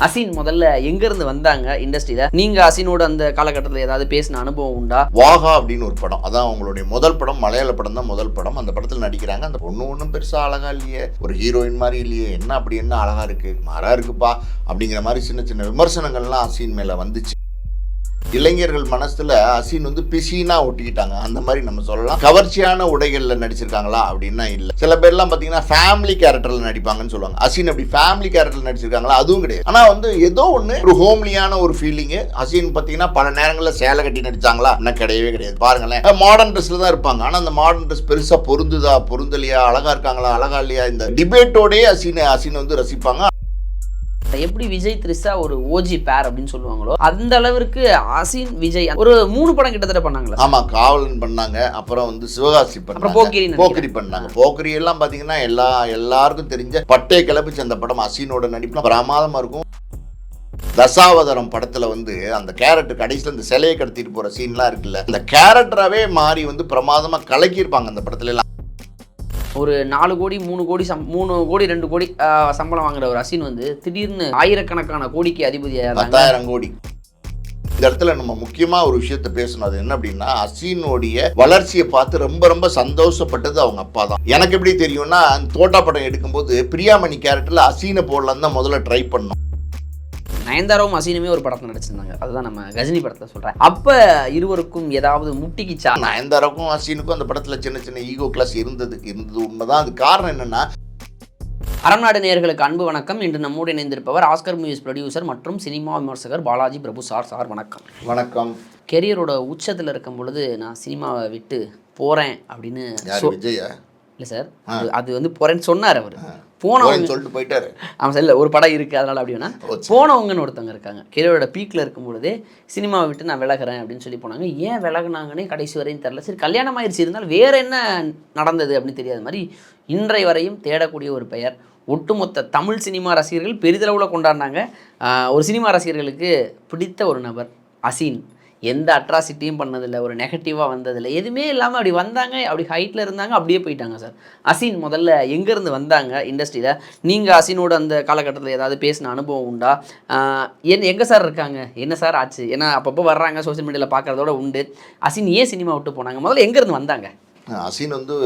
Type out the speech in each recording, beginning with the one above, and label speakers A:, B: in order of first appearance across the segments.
A: அசின் முதல்ல எங்க இருந்து வந்தாங்க இண்டஸ்ட்ரியில நீங்க அசினோட அந்த காலகட்டத்தில் ஏதாவது பேசின அனுபவம் உண்டா?
B: வாகா அப்படின்னு ஒரு படம். அதான் அவங்களுடைய முதல் படம். மலையாள படம் தான் முதல் படம். அந்த படத்தில் நடிக்கிறாங்க. அந்த பொண்ணு ஒன்றும் பெருசாக அழகா இல்லையே. ஒரு ஹீரோயின் மாதிரி இல்லையே. என்ன அப்படி என்ன அழகா இருக்கு? மாறா இருக்குப்பா. அப்படிங்கிற மாதிரி சின்ன சின்ன விமர்சனங்கள்லாம் அசீன் மேலே வந்துச்சு. இளைஞர்கள் மனசுல அசின் வந்து பிசினா ஒட்டிக்கிட்டாங்க. அந்த மாதிரி நம்ம சொல்லலாம். கவர்ச்சியான உடைகள்ல நடிச்சிருக்காங்களா அப்படின்னா இல்ல. சில பேர்லாம் பாத்தீங்கன்னா ஃபேமிலி கேரக்டர்ல நடிப்பாங்கன்னு சொல்லுவாங்க. அசீன் அப்படி ஃபேமிலி கேரக்டர்ல நடிச்சிருக்காங்களா? அதுவும் கிடையாது. ஆனா வந்து ஏதோ ஒண்ணு ஒரு ஹோம்லியான ஒரு ஃபீலிங் அசீன் பாத்தீங்கன்னா பல நேரங்களில் சேலை கட்டி நடிச்சாங்களா? என்ன கிடையவே கிடையாது. பாருங்களேன். மாடர்ன் ட்ரெஸ்ல தான் இருப்பாங்க. ஆனா அந்த மாடர்ன் ட்ரெஸ் பெருசா பொருந்துதா பொருந்தலையா அழகா இருக்காங்களா அழகா இல்லையா? இந்த டிபேட்டோடய அசீன் அசீன் வந்து ரசிப்பாங்க.
A: எப்படி விஜய் த்ரிஷா ஒரு ஓஜி பேர் அப்படின்னு சொல்லுவாங்களோ அந்த அளவிற்கு அசின் விஜய் ஒரு மூணு படம் கிட்டத்தட்ட பண்ணாங்களா
B: ஆமா காவலன் பண்ணாங்க அப்புறம் வந்து சிவகாசி பண்ணாங்க.
A: போக்கிரி.
B: போக்கிரி பண்ணாங்க. போக்கிரி எல்லாம் பாத்தீங்கன்னா எல்லா எல்லாருக்கும் தெரிஞ்ச பட்டே கிளப்பிச்சு அந்த படம் அசீனோட நடிப்புலாம் பிரமாதமா இருக்கும். தசாவதாரம் படத்துல வந்து அந்த கேரக்டர் கடைசியில் அந்த சிலையை கடத்திட்டு போற சீன்லாம் இருக்குல்ல அந்த கேரக்டராகவே மாறி வந்து பிரமாதமா கலக்கியிருப்பாங்க அந்த படத்துல எல்லாம்.
A: ஒரு நாலு கோடி மூணு கோடி சம் மூணு கோடி ரெண்டு கோடி சம்பளம் வாங்குற ஒரு அசின் வந்து திடீர்னு ஆயிரக்கணக்கான கோடிக்கு அதிபதியாக
B: பத்தாயிரம் கோடி. இந்த இடத்துல நம்ம முக்கியமாக ஒரு விஷயத்த பேசணும். அது என்ன அப்படின்னா அசீனுடைய வளர்ச்சியை பார்த்து ரொம்ப ரொம்ப சந்தோஷப்பட்டது அவங்க அப்பா தான். எனக்கு எப்படி தெரியும்னா அந்த தோட்டா படம் எடுக்கும்போது பிரியாமணி கேரக்டரில் அசீனை போடலான்னு தான் முதல்ல ட்ரை பண்ணோம்.
A: நயன்தாராவும் அசீனுமே ஒரு படத்தில் நடிச்சிருந்தாங்க. அதுதான் நம்ம கஜினி படத்தில் சொல்கிறேன் அப்போ இருவருக்கும் ஏதாவது முட்டிக்கிச்சா?
B: நயன்தாராக்கும் அசீனுக்கும் அந்த படத்துல சின்ன சின்ன ஈகோ கிளாஸ் இருந்தது இருந்தது உண்மைதான். அது காரணம் என்னன்னா
A: அறநாடு நேயர்களுக்கு அன்பு வணக்கம். இன்று நம்மோடு இணைந்திருப்பவர் ஆஸ்கர் மூவிஸ் ப்ரொடியூசர் மற்றும் சினிமா விமர்சகர் பாலாஜி பிரபு சார். சார் வணக்கம்.
B: வணக்கம்.
A: கெரியரோட உச்சத்தில் இருக்கும் பொழுது நான் சினிமாவை விட்டு போகிறேன் அப்படின்னு
B: விஜயா?
A: இல்லை சார். அது வந்து போகிறேன்னு சொன்னார் அவர். போனவங்க
B: சொல்லிட்டு போயிட்டாரு.
A: ஆமாம் சார் இல்லை ஒரு படம் இருக்குது அதனால் அப்படி வேணா
B: ஓ, சரி.
A: போனவங்கன்னு ஒருத்தவங்க இருக்காங்க. கெரியரோட பீக்கில் இருக்கும் பொழுதே சினிமாவை விட்டு நான் விலகுறேன் அப்படின்னு சொல்லி போனாங்க. ஏன் விலகுனாங்கன்னே கடைசி வரையும் தெரில சரி கல்யாணம் ஆயிடுச்சு இருந்தாலும் வேற என்ன நடந்தது அப்படின்னு தெரியாத மாதிரி இன்றை வரையும் தேடக்கூடிய ஒரு பெயர் ஒட்டுமொத்த தமிழ் சினிமா ரசிகர்கள் பெரிதளவில் கொண்டாடினாங்க. ஒரு சினிமா ரசிகர்களுக்கு பிடித்த ஒரு நபர் அசீன். எந்த அட்ராசிட்டியும் பண்ணதில்லை ஒரு நெகட்டிவாக வந்ததில்லை. எதுவுமே இல்லாமல் அப்படி வந்தாங்க அப்படி ஹைட்டில் இருந்தாங்க அப்படியே போயிட்டாங்க சார். அசீன் முதல்ல எங்கேருந்து வந்தாங்க இண்டஸ்ட்ரியில் நீங்கள் அசீனோட அந்த காலகட்டத்தில் ஏதாவது பேசின அனுபவம் உண்டா? என் எங்கே சார் இருக்காங்க? என்ன சார் ஆச்சு? ஏன்னா அப்பப்போ வர்றாங்க சோஷியல் மீடியாவில் பார்க்குறதோட உண்டு. அசீன் ஏன் சினிமா விட்டு போனாங்க? முதல்ல எங்கேருந்து வந்தாங்க?
B: அசீன் வந்து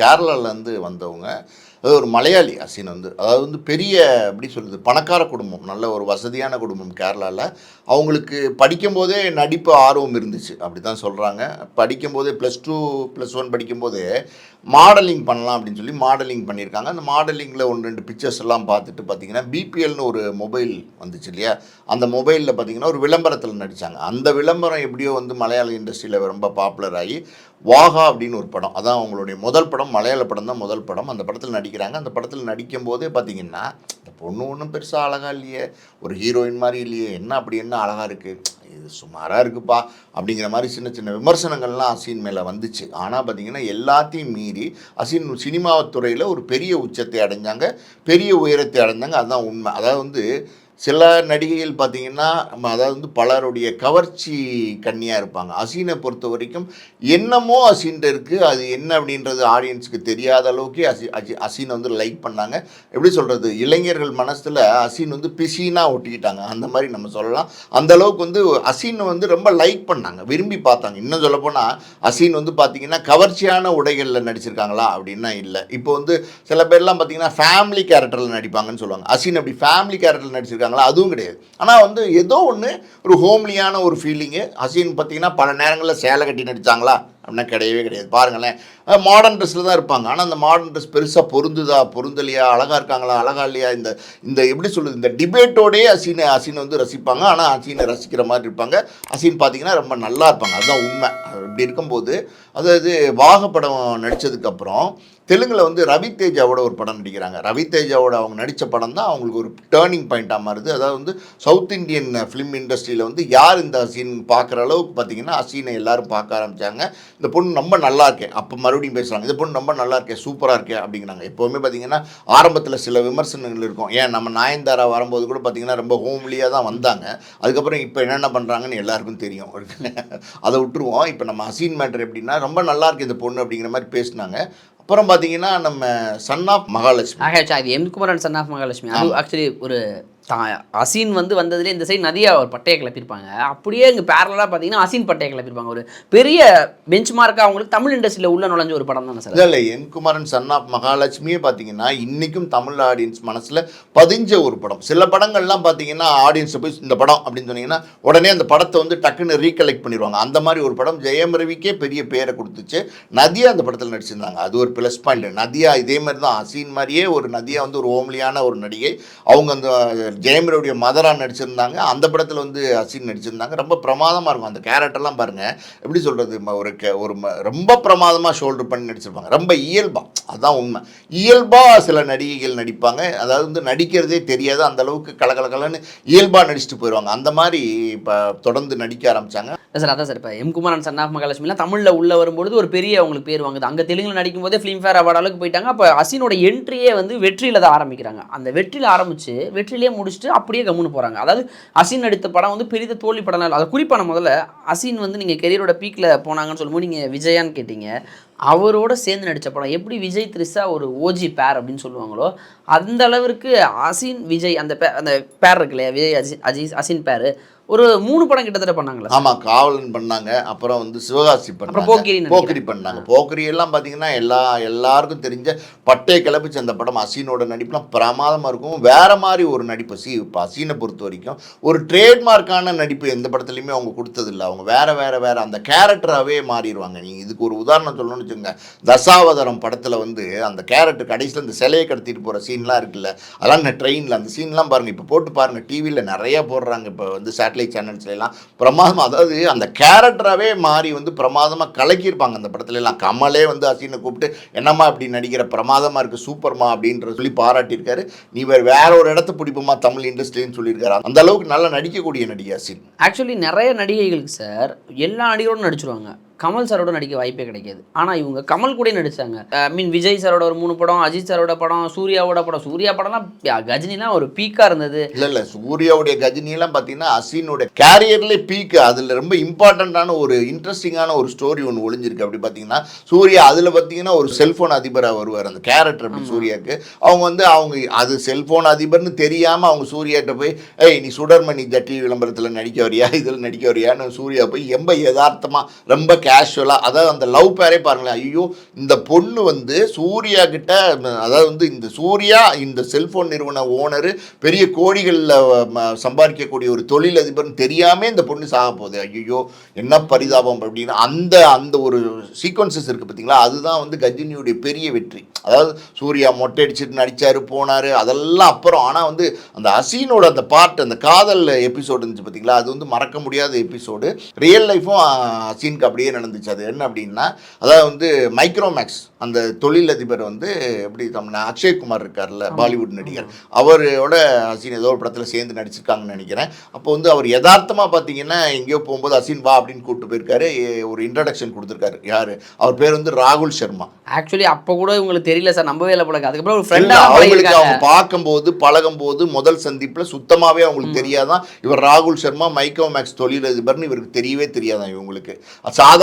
B: கேரளாவிலேருந்து வந்தவங்க. அது ஒரு மலையாளி அசீன் வந்து அதாவது வந்து பெரிய எப்படி சொல்லுது பணக்கார குடும்பம் நல்ல ஒரு வசதியான குடும்பம் கேரளாவில் அவங்களுக்கு படிக்கும்போதே நடிப்பு ஆர்வம் இருந்துச்சு. அப்படி தான் சொல்கிறாங்க படிக்கும்போதே ப்ளஸ் டூ ப்ளஸ் ஒன் படிக்கும்போதே மாடலிங் பண்ணலாம் அப்படின்னு சொல்லி மாடலிங் பண்ணியிருக்காங்க. அந்த மாடலிங்கில் ஒன்று ரெண்டு பிக்சர்ஸ் எல்லாம் பார்த்துட்டு பார்த்தீங்கன்னா பிபிஎல்னு ஒரு மொபைல் வந்துச்சு இல்லையா? அந்த மொபைலில் பார்த்தீங்கன்னா ஒரு விளம்பரத்தில் நடித்தாங்க அந்த விளம்பரம் எப்படியோ வந்து மலையாள இண்டஸ்ட்ரியில் ரொம்ப பாப்புலர் ஆகி வாகா அப்படின்னு ஒரு படம் அதான் அவங்களுடைய முதல் படம் மலையாள படம் தான் முதல் படம். அந்த படத்தில் நடிக்கிறாங்க. அந்த படத்தில் நடிக்கும் போதே பார்த்தீங்கன்னா இந்த பொண்ணு ஒன்றும் பெருசாக அழகா இல்லையே. ஒரு ஹீரோயின் மாதிரி இல்லையே. என்ன அப்படி என்ன அழகாக இருக்குது இது சுமாராக இருக்குப்பா அப்படிங்கிற மாதிரி சின்ன சின்ன விமர்சனங்கள்லாம் அசீன் மேலே வந்துச்சு. ஆனால் பார்த்தீங்கன்னா எல்லாத்தையும் மீறி அசீன் சினிமா துறையில் ஒரு பெரிய உச்சத்தை அடைஞ்சாங்க. பெரிய உயரத்தை அடைஞ்சாங்க. அதுதான் உண்மை. அதாவது வந்து சில நடிகைகள் பார்த்தீங்கன்னா நம்ம அதாவது வந்து பலருடைய கவர்ச்சி கன்னியாக இருப்பாங்க. அசீனை பொறுத்த வரைக்கும் என்னமோ அசீன்ட்ட இருக்குது அது என்ன அப்படின்றது ஆடியன்ஸுக்கு தெரியாத அளவுக்கு அசி அசி அசீனை வந்து லைக் பண்ணாங்க. எப்படி சொல்கிறது இளைஞர்கள் மனசில் அசீன் வந்து பிசினாக ஒட்டிக்கிட்டாங்க. அந்த மாதிரி நம்ம சொல்லலாம். அந்த அளவுக்கு வந்து அசீனை வந்து ரொம்ப லைக் பண்ணாங்க. விரும்பி பார்த்தாங்க. இன்னும் சொல்லப்போனால் அசீன் வந்து பார்த்தீங்கன்னா கவர்ச்சியான உடைகளில் நடிச்சிருக்காங்களா அப்படின்னா இல்லை. இப்போ வந்து சில பேர்லாம் பார்த்தீங்கன்னா ஃபேமிலி கேரக்டரில் நடிப்பாங்கன்னு சொல்லுவாங்க. அசீன் அப்படி ஃபேமிலி கேரக்டரில் இருக்காங்களா அதுவும் கிடையாது. ஆனால் வந்து ஏதோ ஒன்று ஒரு ஹோம்லியான ஒரு ஃபீலிங்கு அசீன் பார்த்தீங்கன்னா பல நேரங்களில் சேலை கட்டி நடிச்சாங்களா? அப்படின்னா கிடையவே கிடையாது. பாருங்களேன். மாடர்ன் ட்ரெஸ்ஸில் தான் இருப்பாங்க. ஆனால் அந்த மாடர்ன் ட்ரெஸ் பெருசாக பொருந்துதா பொருந்தலையா அழகாக இருக்காங்களா அழகா இல்லையா இந்த இந்த எப்படி சொல்லுது இந்த டிபேட்டோடயே அசீனை அசீனை வந்து ரசிப்பாங்க. ஆனால் அசீனை ரசிக்கிற மாதிரி இருப்பாங்க. அசீன் பார்த்தீங்கன்னா ரொம்ப நல்லா இருப்பாங்க. அதுதான் உண்மை. இப்படி இருக்கும்போது அதாவது வாக படம் நடித்ததுக்கப்புறம் தெலுங்கில் வந்து ரவி தேஜாவோட ஒரு படம் நடிக்கிறாங்க. ரவி தேஜாவோட அவங்க நடித்த படம் தான் அவங்களுக்கு ஒரு டேர்னிங் பாயிண்ட்டாக மாறுது. அதாவது வந்து சவுத் இந்தியன் ஃபிலிம் இண்டஸ்ட்ரியில் வந்து யார் இந்த அசீன் பார்க்குற அளவுக்கு பார்த்தீங்கன்னா அசீனை எல்லாரும் பார்க்க ஆரம்பித்தாங்க இந்த பொண்ணு ரொம்ப நல்லா இருக்கேன் அப்போ மறுபடியும் பேசுகிறாங்க இந்த பொண்ணு ரொம்ப நல்லா இருக்கேன் சூப்பராக இருக்கேன் அப்படிங்கிறாங்க. எப்போவுமே பார்த்தீங்கன்னா ஆரம்பத்தில் சில விமர்சனங்கள் இருக்கும். ஏன் நம்ம நாயன்தாரா வரும்போது கூட பார்த்தீங்கன்னா ரொம்ப ஹோம்லியாக தான் வந்தாங்க. அதுக்கப்புறம் இப்போ என்னென்ன பண்ணுறாங்கன்னு எல்லாருக்கும் தெரியும். அதை விட்டுருவோம். இப்போ நம்ம அசீன் மேட்டர் எப்படின்னா ரொம்ப நல்லா இருக்கு இந்த பொண்ணு அப்படிங்கிற மாதிரி பேசினாங்க. அப்புறம் பார்த்தீங்கன்னா நம்ம சன் ஆஃப் மகாலட்சுமி
A: இது M Kumaran son of Mahalakshmi அது ஆக்சுவலி ஒரு தா அசீன் வந்து வந்ததுலேயே இந்த சைடு நதியா ஒரு பட்டையை கிளப்பியிருப்பாங்க. அப்படியே இங்கே பேரலாக பார்த்தீங்கன்னா அசீன் பட்டையை கிளப்பியிருப்பாங்க. ஒரு பெரிய பெஞ்ச் மார்க்காக அவங்களுக்கு தமிழ் இண்டஸ்ட்ரியில் உள்ள நுழைஞ்ச ஒரு படம் தானே சார்
B: இல்லை இல்லை. என் குமாரன் சன் ஆஃப் மகாலட்சுமியே பார்த்தீங்கன்னா இன்றைக்கும் தமிழ் ஆடியன்ஸ் மனசில் பதிஞ்ச ஒரு படம். சில படங்கள்லாம் பார்த்தீங்கன்னா ஆடியன்ஸை போய் இந்த படம் அப்படின்னு சொன்னீங்கன்னா உடனே அந்த படத்தை வந்து டக்குன்னு ரீகலெக்ட் பண்ணிடுவாங்க. அந்த மாதிரி ஒரு படம் ஜெயம் ரவிக்கே பெரிய பேரை கொடுத்துச்சு. நதியா அந்த படத்தில் நடிச்சிருந்தாங்க. அது ஒரு ப்ளஸ் பாயிண்ட் நதியா இதே மாதிரி தான். அசீன் மாதிரியே ஒரு நதியா வந்து ஒரு ஓம்லியான ஒரு நடிகை. அவங்க அந்த ஜெயம் மதராக நடிச்சிருந்தாங்க. அந்த படத்தில் வந்து அசின் நடிச்சிருந்தாங்க. ரொம்ப பிரமாதமாக இருக்கும். அந்த கேரக்டர்லாம் பாருங்கள் எப்படி சொல்கிறது ஒரு ஒரு ம- ரொம்ப பிரமாதமாக ஷோல்டர் பண்ணி நடிச்சிருப்பாங்க. ரொம்ப இயல்பாக அதுதான் உண்மை. இயல்பாக சில நடிகைகள் நடிப்பாங்க. அதாவது வந்து நடிக்கிறதே தெரியாது. அந்த அளவுக்கு கலகலகலன்னு இயல்பாக நடிச்சுட்டு போயிடுவாங்க அந்த மாதிரி இப்போ தொடர்ந்து நடிக்க ஆரம்பித்தாங்க
A: சார் அதான் சார். இப்போ எம் குமாரன் சன் ஆஃப் மகாலட்சுமிலாம் தமிழில் உள்ள வரும்பொழுது ஒரு பெரிய அவங்களுக்கு பேர் வாங்குது. அங்கே தெலுங்கில் நடிக்கும் போதே ஃபிலிம்ஃபேர் அவார்டு அளவுக்கு போயிட்டாங்க. அப்போ அசினோட என்ட்ரியே வந்து வெற்றியில் தான் ஆரம்பிக்கிறாங்க. அந்த வெற்றியில் ஆரம்பிச்சு வெற்றிலேயே முடிச்சுட்டு அப்படியே கம்முன்னு போகிறாங்க அதாவது அசீன் நடித்த படம் வந்து பெரிய தோல்வி படம் இல்லை. அதை குறிப்பாக நான் முதல்ல அசின் வந்து நீங்கள் கெரியரோட பீக்கில் போனாங்கன்னு சொல்லும்போது நீங்கள் விஜயான்னு கேட்டீங்க. அவரோட சேர்ந்து நடித்த படம் எப்படி விஜய் த்ரிஷா ஒரு ஓஜி பேர் அப்படின்னு சொல்லுவாங்களோ அந்த அளவிற்கு அசீன் விஜய் அந்த பே அந்த பேர் இருக்கு இல்லையா? விஜய் அஜி அஜீஸ் அசீன் பேர். ஒரு மூணு படம் கிட்டத்தட்ட பண்ணாங்களா
B: ஆமாம் காவலன் பண்ணாங்க அப்புறம் வந்து சிவகாசி பண்ணாங்க.
A: போக்கிரி.
B: போக்கிரி பண்ணாங்க. போக்கிரி எல்லாம் பார்த்தீங்கன்னா எல்லா எல்லாருக்கும் தெரிஞ்ச பட்டையை கிளப்பிச்சு அந்த படம் அசீனோட நடிப்புலாம் பிரமாதமாக இருக்கும். வேற மாதிரி ஒரு நடிப்பு சி இப்போ அசீனை பொறுத்த வரைக்கும் ஒரு ட்ரேட்மார்க்கான நடிப்பு எந்த படத்துலையுமே அவங்க கொடுத்ததில்ல. அவங்க வேற வேற வேற அந்த கேரக்டராகவே மாறிடுவாங்க. நீங்கள் இதுக்கு ஒரு உதாரணம் சொல்லணும்னு வச்சுக்கோங்க. தசாவதாரம் படத்தில் வந்து அந்த கேரக்டர் கடைசியில் இந்த சிலையை கடத்திட்டு போகிற சீன்லாம் இருக்குல்ல? அதெல்லாம் ட்ரெயினில் அந்த சீன்லாம் பாருங்கள் இப்போ போட்டு பாருங்கள் டிவியில் நிறைய போடுறாங்க. இப்போ வந்து சேட்டலைட் சேனல்ஸ்லாம் பிரமாதம் பிரமாதமாக அதாவது அந்த கேரக்டராகவே மாறி வந்து பிரமாதமாக கலக்கியிருப்பாங்க அந்த படத்துல எல்லாம் கமலே வந்து அசீனை கூப்பிட்டு என்னம்மா இப்படி நடிக்கிற? பிரமாதமாக இருக்குது சூப்பர்மா அப்படின்ற சொல்லி பாராட்டியிருக்காரு. நீ வேறு வேற ஒரு இடத்த பிடிப்போமா? தமிழ் இண்டஸ்ட்ரின்னு சொல்லியிருக்காரு. அந்த அளவுக்கு நல்லா நடிக்கக்கூடிய நடிகை அசீன்.
A: ஆக்சுவலி நிறைய நடிகைகளுக்கு சார் எல்லா நடிகரோடும் நடிச்சிருவாங்க. கமல் சாரோட நடிக்க வாய்ப்பே கிடைக்காது. ஆனால் இவங்க கமல் கூட நடிச்சாங்க. ஐ மீன் விஜய் சாரோட ஒரு மூணு படம் அஜித் சாரோட படம் சூர்யாவோட படம். சூர்யா படம்லாம் கஜினிலாம் ஒரு பீக்காக இருந்தது.
B: இல்லை இல்லை சூர்யாவுடைய கஜினியெல்லாம் பார்த்தீங்கன்னா அசீனோட கேரியர்லேயே பீக் அதில் ரொம்ப இம்பார்ட்டண்ட்டான ஒரு இன்ட்ரெஸ்டிங்கான ஒரு ஸ்டோரி ஒன்று ஒளிஞ்சிருக்கு. அப்படி பார்த்தீங்கன்னா சூர்யா அதில் பார்த்தீங்கன்னா ஒரு செல்ஃபோன் அதிபராக வருவார் அந்த கேரக்டர் அப்படி சூர்யாவுக்கு அவங்க வந்து அவங்க அது செல்ஃபோன் அதிபர்னு தெரியாமல் அவங்க சூர்யாட்ட போய் ஏய் நீ சுடர்மணி ஜட்டி விளம்பரத்தில் நடிக்க வரியா? இதில் நடிக்க வரியான்னு சூர்யா போய் ரொம்ப யதார்த்தமாக ரொம்ப கேஷுவலாக அதாவது அந்த லவ் பேரே பாருங்களேன். ஐயோ இந்த பொண்ணு வந்து சூர்யா கிட்ட அதாவது வந்து இந்த சூர்யா இந்த செல்ஃபோன் நிறுவன ஓனர் பெரிய கோடிகளில் சம்பாதிக்கக்கூடிய ஒரு தொழிலதிபர்னு தெரியாமல் இந்த பொண்ணு சாக போகுது. ஐயோ என்ன பரிதாபம் அப்படின்னு. அந்த அந்த ஒரு சீக்வன்சஸ் இருக்குது பார்த்தீங்களா அதுதான் வந்து கஜினியுடைய பெரிய வெற்றி. அதாவது சூர்யா மொட்டை அடிச்சுட்டு நடித்தார் போனார் அதெல்லாம் அப்புறம். ஆனால் வந்து அந்த அசீனோட அந்த பாட்டு அந்த காதல் எபிசோடு இருந்துச்சு பார்த்தீங்களா அது வந்து மறக்க முடியாத எபிசோடு ரியல் லைஃப்பும் அசீனுக்கு அப்படியே நடந்துச்சு. அது என்ன அப்படின்னா அதாவது வந்து மைக்ரோமேக்ஸ் அந்த தொழிலதிபர் வந்து எப்படி தமிழ் அக்ஷய்குமார் இருக்கார்ல பாலிவுட் நடிகர். அவரோட அசீன் ஏதோ ஒரு படத்தில் சேர்ந்து நடிச்சிருக்காங்கன்னு நினைக்கிறேன். அப்போ வந்து அவர் யதார்த்தமாக பார்த்தீங்கன்னா எங்கேயோ போகும்போது அசீன் வா அப்படின்னு கூப்பிட்டு போயிருக்காரு. ஒரு இன்ட்ரடக்ஷன் கொடுத்துருக்காரு. யார்? அவர் பேர் வந்து ராகுல் சர்மா.
A: ஆக்சுவலி அப்போ கூட இவங்களுக்கு தெரியல சார். நம்பவே இல்லை போல அதுக்கப்புறம் ஒரு ஃப்ரெண்டாக
B: அவங்களுக்கு அவங்க பார்க்கும்போது பழகும்போது முதல் சந்திப்புல சுத்தமாவே அவங்களுக்கு தெரியாதான் இவர் ராகுல் சர்மா மைக்கோ மேக்ஸ் தொழிலதிபர்னு இவருக்கு தெரியவே தெரியாதான் இவங்களுக்கு.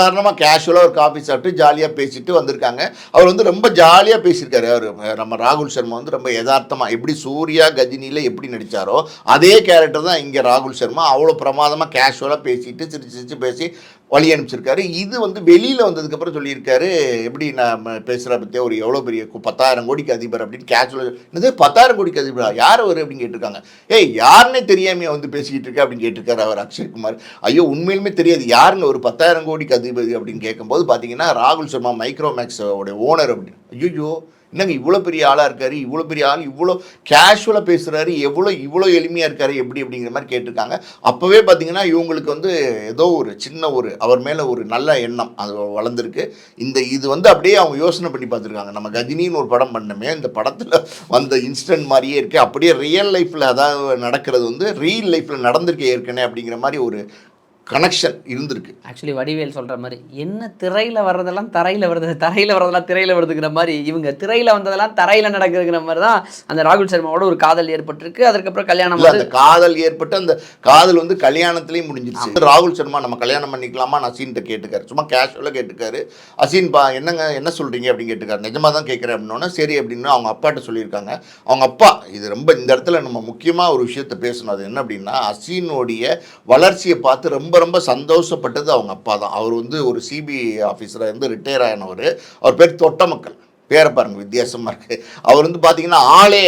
B: சாதாரணமாக கேஷுவலாக ஒரு காஃபி சாப்பிட்டு ஜாலியாக பேசிட்டு வந்திருக்காங்க. அவர் வந்து ரொம்ப ஜாலியாக பேசியிருக்காரு அவர். நம்ம ராகுல் சர்மா வந்து ரொம்ப யதார்த்தமாக எப்படி சூர்யா கஜினியில் எப்படி நடித்தாரோ அதே கேரக்டர் தான் இங்கே ராகுல் சர்மா. அவ்வளோ பிரமாதமாக கேஷுவலாக பேசிட்டு சிரிச்சு சிரிச்சு பேசி வழி அனுப்பிச்சிருக்காரு. இது வந்து வெளியில் வந்ததுக்கப்புறம் சொல்லியிருக்காரு எப்படி நான் பேசுகிற பற்றிய ஒரு எவ்வளோ பெரிய பத்தாயிரம் கோடிக்கு அதிபர் அப்படின்னு கேஷுவல் என்னது பத்தாயிரம் கோடிக்கு அதிபரா? யார் அவர் அப்படின்னு கேட்டிருக்காங்க. ஏய் யாருன்னே தெரியாமையே வந்து பேசிக்கிட்டு இருக்கா அப்படின்னு கேட்டிருக்காரு அவர் அக்ஷய்குமார் ஐயோ உண்மையிலுமே தெரியாது. யாருங்க ஒரு பத்தாயிரம் கோடிக்கு அதிபதி அப்படின்னு கேட்கும்போது பார்த்தீங்கன்னா ராகுல் சர்மா மைக்ரோமேக்ஸோட ஓனர் அப்படின்னு. ஐயோ என்னங்க இவ்வளோ பெரிய ஆளாக இருக்காரு இவ்வளோ பெரிய ஆள் இவ்வளோ கேஷுவலாக பேசுகிறாரு எவ்வளோ இவ்வளோ எளிமையாக இருக்காரு எப்படி அப்படிங்கிற மாதிரி கேட்டிருக்காங்க. அப்போவே பார்த்தீங்கன்னா இவங்களுக்கு வந்து ஏதோ ஒரு சின்ன ஒரு அவர் மேலே ஒரு நல்ல எண்ணம் அது வளர்ந்துருக்கு. இந்த இது வந்து அப்படியே அவங்க யோசனை பண்ணி பார்த்துருக்காங்க நம்ம கஜினின்னு ஒரு படம் பண்ணமே இந்த படத்தில் வந்த இன்ஸ்டன்ட் மாதிரியே இருக்குது அப்படியே ரியல் லைஃப்பில் அதாவது நடக்கிறது வந்து ரியல் லைஃப்பில் நடந்திருக்கு ஏற்கனவே அப்படிங்கிற மாதிரி ஒரு கனெக்ஷன் இருந்திருக்கு.
A: ஆக்சுவலி வடிவேல் சொல்ற மாதிரி என்ன திரையில வர்றதெல்லாம் தரையில வருது தரையில வர்றதெல்லாம் திரையில வருதுங்கிற மாதிரி இவங்க திரையில வந்ததெல்லாம் தரையில நடக்குதுங்கிற மாதிரி தான் அந்த ராகுல் சர்மாவோட ஒரு காதல் ஏற்பட்டிருக்கு. அதுக்கப்புறம் கல்யாணம்
B: அந்த காதல் ஏற்பட்டு அந்த காதல் வந்து கல்யாணத்துலயும் முடிஞ்சிருச்சு. ராகுல் சர்மா நம்ம கல்யாணம் பண்ணிக்கலாமா? அசீன்கிட்ட கேட்டுக்காரு. சும்மா கேஷுவலாக கேட்டுக்காரு. அசீன் பா என்னங்க என்ன சொல்றீங்க? அப்படின்னு கேட்டுக்காரு. நிஜமா தான் கேட்குறேன் அப்படின்னோன்னா சரி அப்படின்னு அவங்க அப்பாட்ட சொல்லியிருக்காங்க. அவங்க அப்பா இது ரொம்ப இந்த இடத்துல நம்ம முக்கியமா ஒரு விஷயத்த பேசணும். அது என்ன அப்படின்னா அசீனுடைய வளர்ச்சியை பார்த்து ரொம்ப ரொம்ப சந்தோஷப்பட்டது அவங்க அப்பா தான். அவர் வந்து ஒரு சிபிஐ ஆஃபீஸராக இருந்து ரிட்டையர் ஆனவர். அவர் பேர் தொட்டமக்கள் பேரை பாருங்க வித்தியாசமா இருக்கு. அவர் வந்து பார்த்தீங்கன்னா ஆளே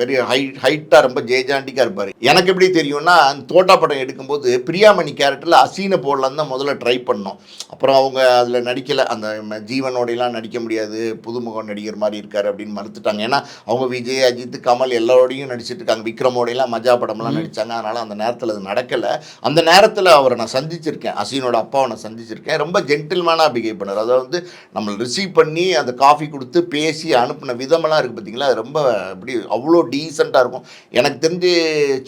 B: வெரி ஹை ஹைட்டாக ரொம்ப ஜெயஜாண்டிக்காக இருப்பார். எனக்கு எப்படி தெரியும்னா அந்த தோட்டா படம் எடுக்கும்போது பிரியாமணி கேரக்டரில் அசீனை போடலான்னு தான் முதல்ல ட்ரை பண்ணோம். அப்புறம் அவங்க அதில் நடிக்கலை அந்த ஜீவனோடையெல்லாம் நடிக்க முடியாது புதுமுகம் நடிகர் மாதிரி இருக்காரு அப்படின்னு மறுத்துட்டாங்க. ஏன்னா அவங்க விஜய் அஜித் கமல் எல்லாரோடையும் நடிச்சிட்டு இருக்காங்க. விக்ரமோடையெல்லாம் மஜா படம்லாம் நடிச்சாங்க. அதனால அந்த நேரத்தில் அது நடக்கலை. அந்த நேரத்தில் அவரை நான் சந்திச்சிருக்கேன். அசீனோட அப்பாவை நான் சந்திச்சிருக்கேன். ரொம்ப ஜென்டில்மேனாக பிஹேவ் பண்ணார். அதாவது வந்து நம்மளை ரிசீவ் பண்ணி அந்த காஃபி கொடுத்து பேசி அனுப்பின விதமெல்லாம் இருக்குது பார்த்தீங்களா அது ரொம்ப அப்படி அவ்வளோ டீசெண்டாக இருக்கும். எனக்கு தெரிஞ்சு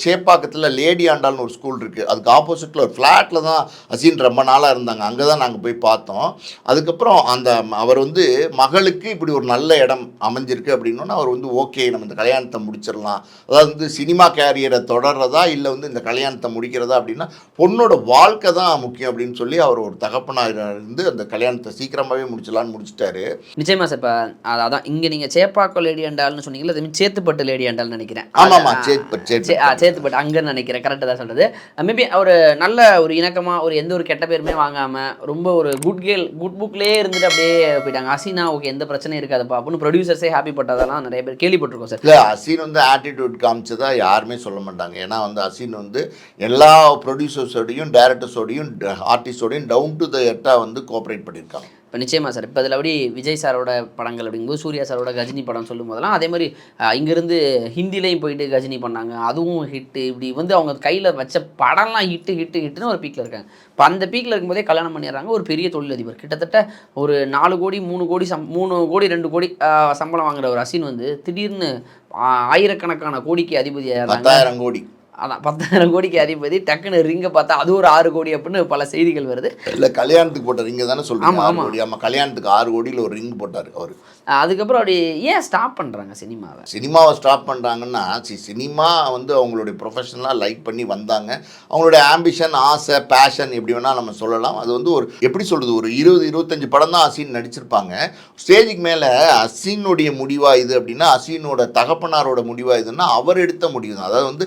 B: சேப்பாக்கத்தில் லேடி ஆண்டாள்னு ஒரு ஸ்கூல் இருக்குது அதுக்கு ஆப்போசிட்டில் ஒரு ஃப்ளாட்டில் தான் அசீன் ரொம்ப நாளாக இருந்தாங்க. அங்கே தான் நாங்கள் போய் பார்த்தோம். அதுக்கப்புறம் அந்த அவர் வந்து மகளுக்கு இப்படி ஒரு நல்ல இடம் அமைஞ்சிருக்கு அப்படின்னா அவர் வந்து ஓகே நம்ம இந்த கல்யாணத்தை முடிச்சிடலாம். அதாவது வந்து சினிமா கேரியரை தொடர்றதா இல்லை வந்து இந்த கல்யாணத்தை முடிக்கிறதா அப்படின்னா பொண்ணோட வாழ்க்கை தான் முக்கியம் அப்படின்னு சொல்லி அவர் ஒரு தகப்பனாக இருந்து அந்த கல்யாணத்தை சீக்கிரமாகவே முடிச்சிடலான்னு முடிச்சிட்டாரு.
A: நிச்சயமா சார். இப்போ அதான் இங்க நீங்க சேப்பாக்கோ லேடி அண்டால்னு சொன்னீங்களா அது சேத்துப்பட்டு லேடி அண்டால்னு நினைக்கிறேன்.
B: ஆமாம்
A: சேத்துப்பட்டு அங்கன்னு நினைக்கிறேன். கரெக்டாக தான் சொல்றது. மேபி ஒரு நல்ல ஒரு இணக்கமா ஒரு எந்த ஒரு கெட்ட பேருமே வாங்காம ரொம்ப ஒரு குட் கேல் குட் புக்லேயே இருந்துட்டு அப்படியே போயிட்டாங்க. அசினா ஓகே எந்த பிரச்சனையும் இருக்காதுப்பா அப்படின்னு ப்ரொடியூசர்ஸே ஹாப்பி பட்டதெல்லாம் நிறைய பேர் கேள்விப்பட்டிருக்கோம் சார்
B: இல்லை அசீன் வந்து ஆட்டிடியூட் காமிச்சதா யாருமே சொல்ல மாட்டாங்க. ஏன்னா வந்து அசீன் வந்து எல்லா ப்ரொடியூசர்ஸோடையும் டேரக்டர்ஸோடையும் ஆர்டிஸ்டோடையும் டவுன் டு த எட்டாக வந்து கோஆப்ரேட் பண்ணியிருக்காங்க.
A: இப்போ நிச்சயமா சார். இப்போ அதில் அப்படி விஜய் சாரோட படங்கள் அப்படிங்கும்போது சூர்யா சாரோட கஜினி படம் சொல்லும் போதெல்லாம் அதே மாதிரி இங்கேருந்து ஹிந்திலையும் போயிட்டு கஜினி பண்ணாங்க. அதுவும் ஹிட்டு இப்படி வந்து அவங்க கையில் வச்ச படம்லாம் ஹிட்டு ஹிட்டு ஹிட்டுன்னு ஒரு பீக்கில் இருக்காங்க. இப்போ அந்த பீக்கில் இருக்கும்போதே கல்யாணம் பண்ணிடுறாங்க ஒரு பெரிய தொழிலதிபர். கிட்டத்தட்ட ஒரு நாலு கோடி மூணு கோடி சம் மூணு கோடி ரெண்டு கோடி சம்பளம் வாங்குற ஒரு அசின் வந்து திடீர்னு ஆயிரக்கணக்கான கோடிக்கு அதிபதியாக
B: பத்தாயிரம் கோடி.
A: அதான் பத்தாயிரம் கோடிக்கு அதிபதி டக்குன்னு ரிங்கை பார்த்தா அது ஒரு ஆறு கோடி அப்படின்னு பல செய்திகள் வருது.
B: இல்லை கல்யாணத்துக்கு போட்ட ரிங்க தானே சொல்றீங்க
A: ஆமா,
B: ஆறு
A: ஆமா.
B: கோடி. ஆமாம் கல்யாணத்துக்கு ஆறு கோடியில் ஒரு ரிங் போட்டார் அவர்.
A: அதுக்கப்புறம் அப்படி ஏன் ஸ்டாப் பண்ணுறாங்க சினிமாவை?
B: சினிமாவை ஸ்டாப் பண்ணுறாங்கன்னா சி சினிமா வந்து அவங்களுடைய ப்ரொஃபஷனலாக லைக் பண்ணி வந்தாங்க. அவங்களுடைய ஆம்பிஷன் ஆசை பேஷன் எப்படி வேணால் நம்ம சொல்லலாம். அது வந்து ஒரு எப்படி சொல்கிறது ஒரு இருபது இருபத்தஞ்சு படம் தான் அசீன் நடிச்சிருப்பாங்க. ஸ்டேஜுக்கு மேலே அசீனுடைய முடிவா இது அப்படின்னா அசீனோட தகப்பனாரோட முடிவா இதுன்னா அவர் எடுத்த முடிவு தான் அதாவது வந்து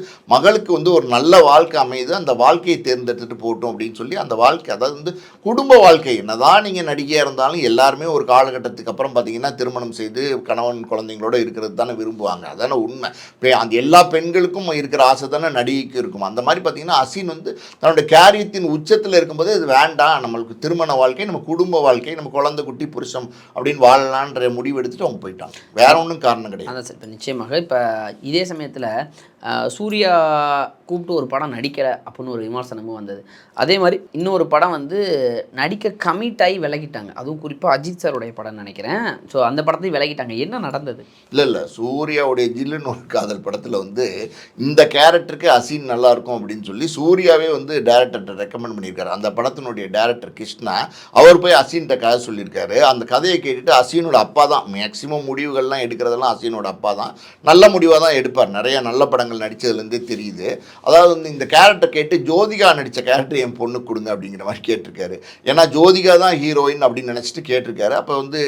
B: மக்களுக்கு வந்து ஒரு நல்ல வாழ்க்கை அமையுது அந்த வாழ்க்கையை தேர்ந்தெடுத்துட்டு போட்டோம் அப்படின்னு சொல்லி அந்த வாழ்க்கை அதாவது வந்து குடும்ப வாழ்க்கை என்னதான் நீங்கள் நடிகையாக இருந்தாலும் எல்லாருமே ஒரு காலகட்டத்துக்கு அப்புறம் பார்த்தீங்கன்னா திருமணம் செய்து கணவன் குழந்தைங்களோட இருக்கிறது தானே விரும்புவாங்க. அதானே உண்மை. இப்போ அந்த எல்லா பெண்களுக்கும் இருக்கிற ஆசை தானே நடிகைக்கு இருக்கும். அந்த மாதிரி பார்த்தீங்கன்னா அசின் வந்து தன்னோட கேரியத்தின் உச்சத்தில் இருக்கும்போது இது வேண்டாம் நம்மளுக்கு திருமண வாழ்க்கை நம்ம குடும்ப வாழ்க்கை நம்ம குழந்தை குட்டி புருஷம் அப்படின்னு வாழலான்ற முடிவு எடுத்துட்டு அவங்க போயிட்டாங்க. வேற ஒன்றும் காரணம் கிடையாது.
A: அதான் சார் இப்போ நிச்சயமாக இப்போ இதே சமயத்தில் சூர்யா கூப்பிட்டு ஒரு படம் நடிக்கலை அப்படின்னு ஒரு விமர்சனமும் வந்தது. அதே மாதிரி இன்னொரு படம் வந்து நடிக்க கமிட் ஆகி விலகிட்டாங்க. அதுவும் குறிப்பாக அஜித் சாருடைய படம் நினைக்கிறேன். ஸோ அந்த படத்தையும் விலகிட்டாங்க. என்ன நடந்தது?
B: இல்லை இல்லை. சூர்யாவுடைய ஜில்லுன்னு ஒரு காதல் படத்தில் வந்து இந்த கேரக்டருக்கு அசீன் நல்லாயிருக்கும் அப்படின்னு சொல்லி சூர்யாவே வந்து டேரக்டர்கிட்ட ரெக்கமெண்ட் பண்ணியிருக்காரு. அந்த படத்தினுடைய டேரக்டர் கிருஷ்ணா அவர் போய் அசீன்கிட்ட கதை சொல்லியிருக்காரு. அந்த கதையை கேட்டுட்டு அசீனோட அப்பா தான். மேக்ஸிமம் முடிவுகள்லாம் எடுக்கிறதெல்லாம் அசீனோட அப்பா தான். நல்ல முடிவாக தான் எடுப்பார். நிறைய நல்ல படங்கள் நடித்ததுலேருந்தே தெரியுது. அதாவது வந்து இந்த கேரக்டர் கேட்டு ஜோதிகா நடித்த கேரக்டர் என் பொண்ணுக்கு கொடுங்க அப்படிங்கிற மாதிரி கேட்டிருக்காரு. ஏன்னா ஜோதிகா தான் ஹீரோயின் அப்படின்னு நினச்சிட்டு கேட்டிருக்காரு. அப்போ வந்து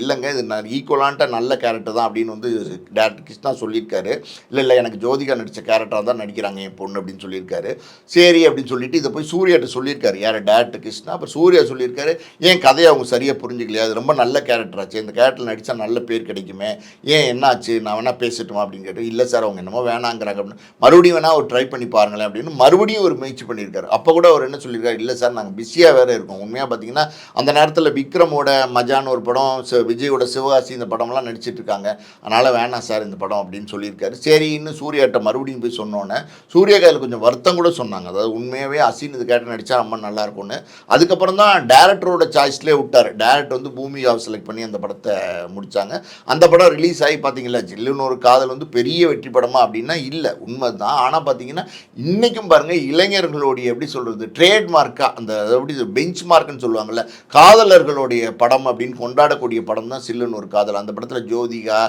B: இல்லைங்க இது நான் ஈக்குவலான்ட்ட நல்ல கேரக்டர் தான் அப்படின்னு வந்து டேரக்டர் கிருஷ்ணா சொல்லியிருக்காரு. இல்லை இல்லை எனக்கு ஜோதிகா நடித்த கேரக்டராக தான் நடிக்கிறாங்க என் பொண்ணு அப்படின்னு சொல்லியிருக்காரு. சரி அப்படின்னு சொல்லிட்டு இதை போய் சூர்யாட்ட சொல்லியிருக்காரு. யார்? டேரக்டர் கிருஷ்ணா. அப்புறம் சூர்யா சொல்லியிருக்காரு ஏன் கதையை அவங்க சரியாக புரிஞ்சுக்கலையா? அது ரொம்ப நல்ல கேரக்டர் ஆச்சு. இந்த கேரக்டர் நடித்தா நல்ல பேர் கிடைக்குமே. ஏன் என்னாச்சு? நான் வேணால் பேசட்டுமா? அப்படின்னு கேட்டு இல்லை சார் அவங்க என்னமோ வேணாங்கிறாங்க அப்படின்னு. மறுபடியும் வேணா அவர் ட்ரை பண்ணி பாருங்களேன் அப்படின்னு மறுபடியும் ஒரு முயற்சி பண்ணியிருக்காரு. அப்போ கூட அவர் என்ன சொல்லியிருக்காரு? இல்லை சார் நாங்கள் பிஸியாக வேறு இருக்கோம். உண்மையாக பார்த்தீங்கன்னா அந்த நேரத்தில் விக்ரமோட மஜான் ஒரு படம் விஜயோட சிவகாசி இந்த படம்லாம் நடிச்சிட்டு இருக்காங்க அதனால் வேணாம் சார் இந்த படம் அப்படின்னு சொல்லியிருக்காரு. சரி இன்னும் சூர்யாட்ட மறுபடியும் போய் சொன்னோன்னே சூர்யா கொஞ்சம் வருத்தம் கூட சொன்னாங்க. அதாவது உண்மையாகவே அசின் இது கேட்டு நடித்தா ரொம்ப நல்லா இருக்கும்னு அதுக்கப்புறம் தான் டேரக்டரோட சாய்ஸ்லேயே விட்டார். டேரக்டர் வந்து பூமி பூமிகாவை செலக்ட் பண்ணி அந்த படத்தை முடித்தாங்க அந்த படம் ரிலீஸ் ஆகி பார்த்தீங்களா ஜில்லுன்னு ஒரு காதல் வந்து பெரிய வெற்றி படமா அப்படின்னா இல்லை உண்மை தான் ஆனால் பார்த்தீங்கன்னா இன்றைக்கும் பாருங்கள் இளைஞர்களுடைய எப்படி சொல்கிறது ட்ரேட்மார்க்காக அந்த எப்படி பெஞ்ச் மார்க்குன்னு சொல்லுவாங்கள்ல காதலர்களுடைய படம் அப்படின்னு கொண்டாடக்கூடிய படம் தான் சில்லுன்னு ஒரு காதல். அந்த படத்தில் ஜோதிகா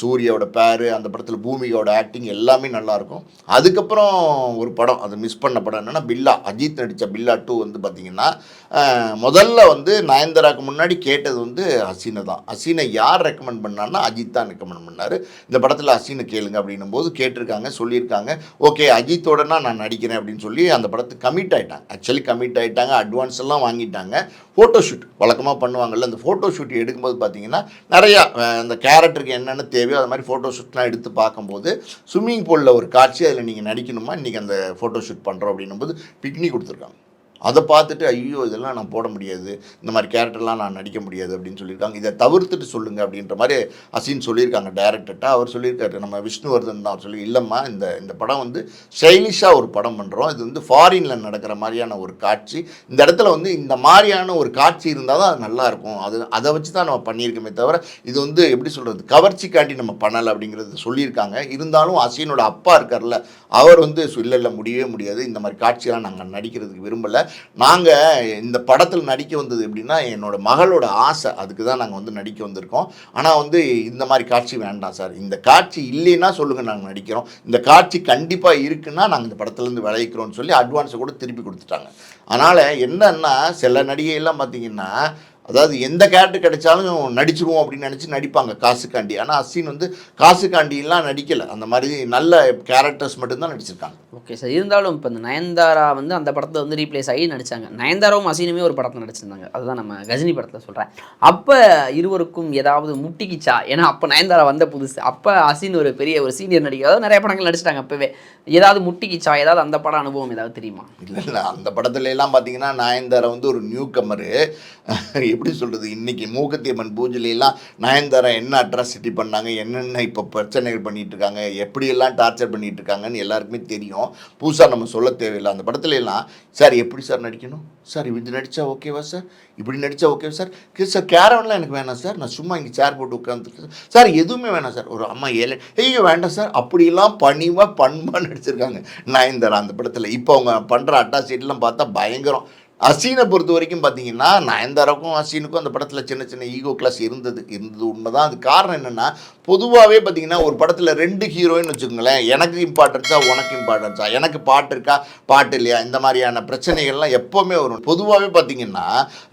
B: சூர்யாவோட பேரு அந்த படத்தில் பூமிகாவோட ஆக்டிங் எல்லாமே நல்லாயிருக்கும் அதுக்கப்புறம் ஒரு படம் அது மிஸ் பண்ண படம் என்னென்னா பில்லா அஜித் நடித்த பில்லா டூ வந்து பார்த்திங்கன்னா முதல்ல வந்து நயன்தாராக்கு முன்னாடி கேட்டது வந்து ஹசீனை தான். ஹசீனை யார் ரெக்கமெண்ட் பண்ணான்னா அஜித் தான் ரெக்கமெண்ட் பண்ணார். இந்த படத்தில் ஹசீனை கேளுங்க அப்படின்னும் போது கேட்டிருக்காங்க. சொல்லியிருக்காங்க ஓகே அஜித்தோடனா நான் நடிக்கிறேன் அப்படின்னு சொல்லி அந்த படத்துக்கு கமிட் ஆகிட்டாங்க ஆக்சுவலி கமிட் ஆகிட்டாங்க அட்வான்ஸ் எல்லாம் வாங்கிட்டாங்க. ஃபோட்டோ ஷூட் வழக்கமாக பண்ணுவாங்கள்ல அந்த ஃபோட்டோ ஷூட் எடுக்கும்போது பார்த்தீங்கன்னா நிறையா அந்த கேரக்டருக்கு என்னென்ன தேவையோ அது மாதிரி ஃபோட்டோ ஷூட்லாம் எடுத்து பார்க்கும்போது ஸ்விம்மிங் பூலில் ஒரு காட்சி அதில் நீங்கள் நடிக்கணுமா? இன்றைக்கி அந்த ஃபோட்டோ ஷூட் பண்ணுறோம் அப்படின்னும் போது பிக்னிக் கொடுத்துருக்காங்க. அதை பார்த்துட்டு ஐயோ இதெல்லாம் நான் போட முடியாது. இந்த மாதிரி கேரக்டர்லாம் நான் நடிக்க முடியாது அப்படின்னு சொல்லியிருக்காங்க. இதை தவிர்த்துட்டு சொல்லுங்க அப்படின்ற மாதிரி அசின் சொல்லியிருக்காங்க டேரக்டர்கிட்ட அவர் சொல்லியிருக்காரு நம்ம விஷ்ணுவர்தன் தான். சொல்லி இல்லைம்மா இந்த இந்த படம் வந்து ஸ்டைலிஷாக ஒரு படம் பண்ணுறோம் இது வந்து ஃபாரினில் நடக்கிற மாதிரியான ஒரு காட்சி. இந்த இடத்துல வந்து இந்த மாதிரியான ஒரு காட்சி இருந்தால் தான் அது நல்லாயிருக்கும் அது அதை வச்சு தான் நம்ம பண்ணியிருக்கோமே தவிர இது வந்து எப்படி சொல்கிறது கவர்ச்சிக்காண்டி நம்ம பண்ணலை அப்படிங்கிறது சொல்லியிருக்காங்க. இருந்தாலும் அசீனோட அப்பா இருக்கார்ல அவர் வந்து இல்லை இல்லை முடியவே முடியாது. இந்த மாதிரி காட்சியெல்லாம் நாங்கள் நடிக்கிறதுக்கு விரும்பலை. நாங்கள் இந்த படத்தில் நடிக்க வந்தது எப்படின்னா என்னோட மகளோட ஆசை. அதுக்கு தான் நாங்கள் வந்து நடிக்க வந்திருக்கோம். ஆனால் வந்து இந்த மாதிரி காட்சி வேண்டாம் சார். இந்த காட்சி இல்லைன்னா சொல்லுங்கள் நாங்கள் நடிக்கிறோம். இந்த காட்சி கண்டிப்பாக இருக்குன்னா நாங்கள் இந்த படத்துலேருந்து விளைவிக்கிறோம்னு சொல்லி அட்வான்ஸை கூட திருப்பி கொடுத்துட்டாங்க. அதனால் என்னன்னா சில நடிகையெல்லாம் பார்த்தீங்கன்னா அதாவது எந்த கேரக்டர் கிடைச்சாலும் நடிச்சிருவோம் அப்படின்னு நினச்சி நடிப்பாங்க காசுக்காண்டி. ஆனால் அஸ்வின் வந்து காசுக்காண்டிலாம் நடிக்கலை. அந்த மாதிரி நல்ல கேரக்டர்ஸ் மட்டும்தான் நடிச்சிருக்காங்க.
A: ஓகே சார் இருந்தாலும் இப்போ இந்த நயன்தாரா வந்து அந்த படத்தில் வந்து ரீப்ளேஸ் ஆகி நடிச்சாங்க. நயன்தாராவும் அசீனுமே ஒரு படத்தில் நடிச்சிருந்தாங்க. அதுதான் நம்ம கஜினி படத்தில் சொல்கிறேன் அப்போ இருவருக்கும் ஏதாவது முட்டிக்கிச்சா? ஏன்னா அப்போ நயன்தாரா வந்த புதுசு. அப்போ அசீன் ஒரு பெரிய ஒரு சீனியர் நடிகை நிறைய படங்கள் நடிச்சிட்டாங்க அப்போவே. ஏதாவது முட்டிக்கிச்சா? ஏதாவது அந்த படம் அனுபவம் ஏதாவது தெரியுமா?
B: இல்லை இல்லை. அந்த படத்துல எல்லாம் பார்த்தீங்கன்னா நயன்தாரா வந்து ஒரு நியூ கமரு எப்படி சொல்கிறது இன்னைக்கு மூகத்தியம்மன் பூஜையிலாம் நயன்தாரா என்ன அட்ராசிட்டி பண்ணாங்க? என்னென்ன இப்போ பிரச்சனைகள் பண்ணிகிட்ருக்காங்க இருக்காங்க எப்படியெல்லாம் டார்ச்சர் பண்ணிகிட்ருக்காங்கன்னு எல்லாருக்குமே தெரியும். புதுசாக நம்ம சொல்ல தேவையில்லை. அந்த படத்துல எல்லாம் சார் எப்படி சார் நடிக்கணும்? சார் இப்படி நடித்தா ஓகேவா சார்? இப்படி நடித்தா ஓகேவா சார்? சார் கேரவன்லாம் எனக்கு வேணாம் சார். நான் சும்மா இங்கே சேர் போட்டு உட்காந்துருக்கேன் சார் எதுவுமே வேணாம் சார். ஒரு அம்மா ஏழை. ஐயோ வேண்டாம் சார். அப்படிலாம் பணிவாக பண்பாக நடிச்சிருக்காங்க நயன்தாரா அந்த படத்தில். இப்போ அவங்க பண்ணுற அட்டாசிட்டிலாம் பார்த்தா பயங்கரம். அசீனை பொறுத்த வரைக்கும் பார்த்தீங்கன்னா நயன்தாராக்கும் அசீனுக்கும் அந்த படத்தில் சின்ன சின்ன ஈகோ கிளாஸ் இருந்தது இருந்தது உண்மைதான். அது காரணம் என்னென்னா பொதுவாகவே பார்த்தீங்கன்னா ஒரு படத்தில் ரெண்டு ஹீரோயின் வச்சுக்கோங்களேன். எனக்கு இம்பார்ட்டன்ஸா உனக்கு இம்பார்ட்டன்ஸா எனக்கு பாட்டு இருக்கா பாட்டு இல்லையா? இந்த மாதிரியான பிரச்சனைகள்லாம் எப்போவுமே வரும். பொதுவாகவே பார்த்தீங்கன்னா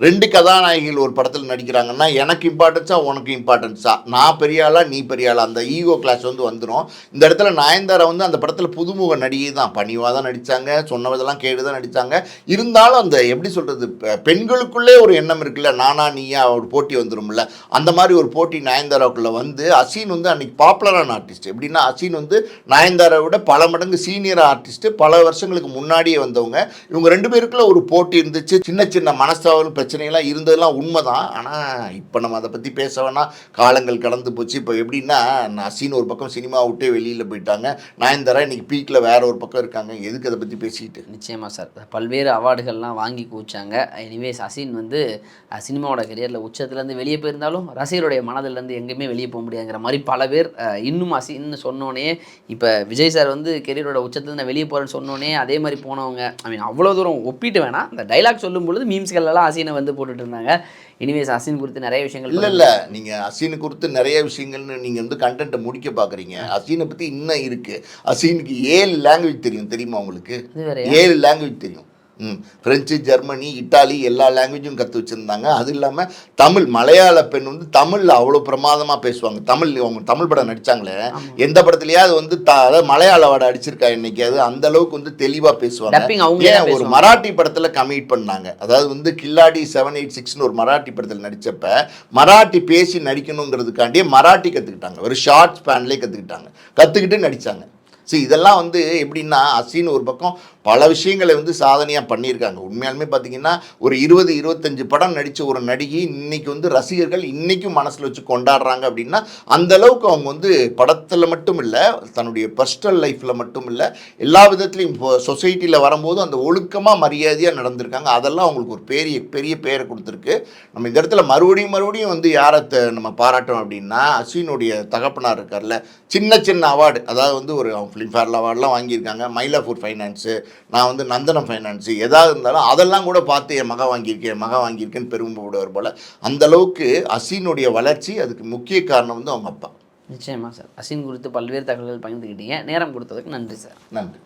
B: ரெண்டு கதாநாயகிகள் ஒரு படத்தில் நடிக்கிறாங்கன்னா எனக்கு இம்பார்ட்டன்ஸா உனக்கு இம்பார்ட்டன்ஸா நான் பெரிய ஆளா நீ பெரிய ஆளா? அந்த ஈகோ கிளாஸ் வந்து வந்துடும் இந்த இடத்துல நயன்தாரா வந்து அந்த படத்தில் புதுமுக நடிகை தான். பணிவாக தான் நடித்தாங்க சொன்னதெல்லாம் கேட்டு தான் நடித்தாங்க இருந்தாலும் அந்த எப்படி சொல்கிறது பெண்களுக்குள்ளே ஒரு எண்ணம் இருக்குல்ல நானா நீயா ஒரு போட்டி வந்துரும்ல. அந்த மாதிரி ஒரு போட்டி நயன்தாராவுக்குள்ளே வந்து அசீன் வந்து அன்றைக்கி பாப்புலரான ஆர்டிஸ்ட் எப்படின்னா அசீன் வந்து நயன்தாரை விட பல மடங்கு சீனியர் ஆர்டிஸ்ட் பல வருஷங்களுக்கு முன்னாடியே வந்தவங்க. இவங்க ரெண்டு பேருக்குள்ள ஒரு போட்டி இருந்துச்சு. சின்ன சின்ன மனஸ்தாவல் பிரச்சனைகள்லாம் இருந்ததெல்லாம் உண்மைதான். ஆனால் இப்போ நம்ம அதை பற்றி பேச வேணாம். காலங்கள் கடந்து போச்சு. இப்போ எப்படின்னா அசீன் ஒரு பக்கம் சினிமா விட்டே வெளியில் போயிட்டாங்க. நயன்தாரா இன்றைக்கி பீக்கில் வேற ஒரு பக்கம் இருக்காங்க. எதுக்கு அதை பற்றி பேசிக்கிட்டு
A: நிச்சயமாக சார். பல்வேறு அவார்டுகள்லாம் வாங்கி குவிச்சாங்க. எனிவேஸ் அசீன் வந்து சினிமாவோட கரியரில் உச்சத்துலேருந்து வெளியே போயிருந்தாலும் ரசிகருடைய மனதிலேருந்து எங்கேயுமே வெளியே போக முடியாங்கிற மாதிரி பல பேர் இன்னும் அசீன்னு சொன்னோனே இப்போ விஜய் சார் வந்து கெரியரோட உச்சத்துலேருந்து வெளியே போகிறேன்னு சொன்னோனே அதே மாதிரி போனவங்க ஐ மீன் அவ்வளோ தூரம் ஒப்பிட்டு வேணாம் இந்த டைலாக் சொல்லும் பொழுது மீம்ஸ்கள் எல்லாம் அசீனை வந்து போட்டுட்டு இருந்தாங்க. எனிவேஸ் அசீன் குறித்து நிறைய விஷயங்கள்
B: இல்ல இல்ல. நீங்க அசீனை குறித்து நிறைய விஷயங்கள்னு நீங்க வந்து கண்டென்ட்டை முடிக்க பாக்குறீங்க. அசீனை பத்தி இன்னும் இருக்கு. அசீனுக்கு ஏழு லாங்குவேஜ் தெரியும் தெரியுமா உங்களுக்கு? ஏழு லாங்குவேஜ் தெரியும். ம் பிரெஞ்சு ஜெர்மனி இட்டாலி எல்லா லாங்குவேஜும் கற்று வச்சுருந்தாங்க. அது இல்லாமல் தமிழ் மலையாள பெண் வந்து தமிழில் அவ்வளோ பிரமாதமாக பேசுவாங்க. தமிழ் அவங்க தமிழ் படம் நடித்தாங்களே எந்த படத்துலையாவது வந்து த அதாவது மலையாள வாடை அடிச்சிருக்கா இன்னைக்கு அது அந்த அளவுக்கு வந்து தெளிவாக பேசுவாங்க. ஏன் ஒரு மராட்டி படத்தில் கமிட் பண்ணாங்க. அதாவது வந்து கில்லாடி செவன் எயிட் சிக்ஸ்னு ஒரு மராட்டி படத்தில் நடிச்சப்ப மராட்டி பேசி நடிக்கணுங்கிறதுக்காண்டியே மராட்டி கற்றுக்கிட்டாங்க ஒரு ஷார்ட் ஸ்பேன்லேயே கற்றுக்கிட்டாங்க கற்றுக்கிட்டு நடித்தாங்க ஸோ இதெல்லாம் வந்து எப்படின்னா அசின்னு ஒரு பக்கம் பல விஷயங்களை வந்து சாதனையாக பண்ணியிருக்காங்க. உண்மையாலுமே பார்த்தீங்கன்னா ஒரு இருபது இருபத்தஞ்சு படம் நடித்த ஒரு நடிகை இன்னைக்கு வந்து ரசிகர்கள் இன்றைக்கும் மனசில் வச்சு கொண்டாடுறாங்க அப்படின்னா அந்த அளவுக்கு அவங்க வந்து படத்தில் மட்டும் இல்லை தன்னுடைய பர்சனல் லைஃப்பில் மட்டும் இல்லை எல்லா விதத்துலையும் சொசைட்டியில் வரும்போது அந்த ஒழுக்கமாக மரியாதையாக நடந்திருக்காங்க. அதெல்லாம் அவங்களுக்கு ஒரு பெரிய பெரிய பேரை கொடுத்துருக்கு. நம்ம இந்த இடத்துல மறுபடியும் மறுபடியும் வந்து யாரை நம்ம பாராட்டோம் அப்படின்னா அஸ்வினுடைய தகப்பனார் இருக்கார்ல சின்ன சின்ன அவார்டு அதாவது வந்து ஒரு ஃபிலிம்ஃபேர் அவார்ட்லாம் வாங்கியிருக்காங்க. மயிலாப்பூர் ஃபைனான்ஸு நான் வந்து நந்தனம் ஃபைனான்ஸு எதாவது இருந்தாலும் அதெல்லாம் கூட பார்த்து என் மக வாங்கியிருக்கேன் என் மக வாங்கியிருக்கேன்னு பெருமைப்படுவார் போல். அந்த அளவுக்கு அசீனுடைய வளர்ச்சி அதுக்கு முக்கிய காரணம் வந்து அவங்க அப்பா.
A: நிச்சயமா சார். அசின் குறித்து பல்வேறு தகவல்கள் பகிர்ந்துக்கிட்டீங்க நேரம் கொடுத்ததுக்கு நன்றி சார்.
B: நன்றி.